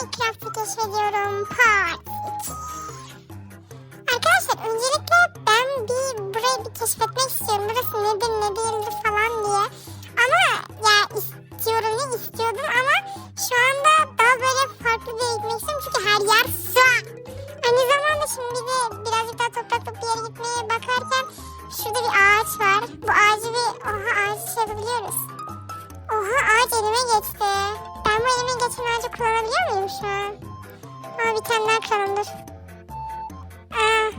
Minecraft'ı keşfediyorum. Part 2. Arkadaşlar öncelikle ben bir burayı bir keşfetmek istiyorum. Burası nedir ne değildir falan diye. Ama ya istiyorum ne istiyordum ama şu anda daha böyle farklı bir yere gitmek istiyorum. Çünkü her yer su. Aynı zamanda şimdi bir birazcık daha topraklı bir yere gitmeye bakarken şurada bir ağaç var. Bu ağacı bir oha ağacı şey yapabiliyoruz. Oha ağaç elime geçti. Geçen ağacı kullanabiliyor muyum şu an? Aa bir tane. Aa,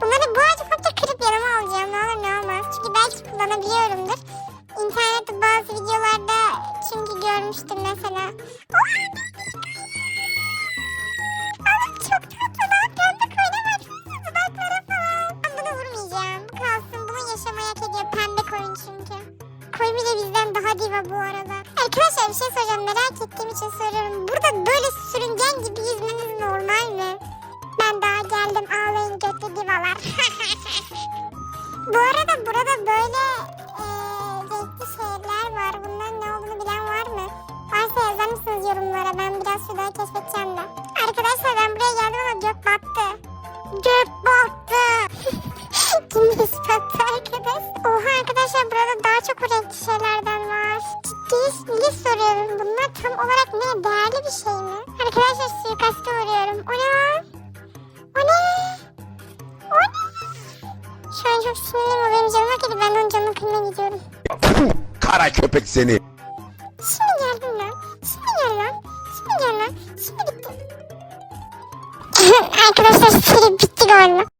bunları bu ağacı komple kırıp yanıma alacağım. Ne olur ne olmaz. Çünkü belki kullanabiliyorumdur. İnternette bazı videolarda çünkü görmüştüm mesela. Bunu yaşamayı hak ediyor. Pembe koyun çünkü. Koyun bile bizden daha diva bu arada. Arkadaşlar bir şey soracağım. Merak ettiğim için soruyorum. Burada böyle sürüngen gibi yüzmeniz normal mi? Ben daha geldim. Ağlayın götlü divalar. bu arada burada böyle eee renkli şeyler var. Bunların ne olduğunu bilen var mı? Varsa yazar mısınız yorumlara? Ben biraz şurada keşfedeceğim de. Arkadaşlar ben buraya geldim ama gök battı. Gök battı. Tam olarak ne? Değerli bir şey mi? Arkadaşlar suikasta uğruyorum. O ne lan? O ne? O ne? Şu an çok sinirliyim. O benim canıma kedi. Ben onun canını kırmaya gidiyorum. Kara köpek seni. Şimdi geldim lan. Şimdi gel lan. Şimdi gel lan. Şimdi bitti. Arkadaşlar seri bitti galiba.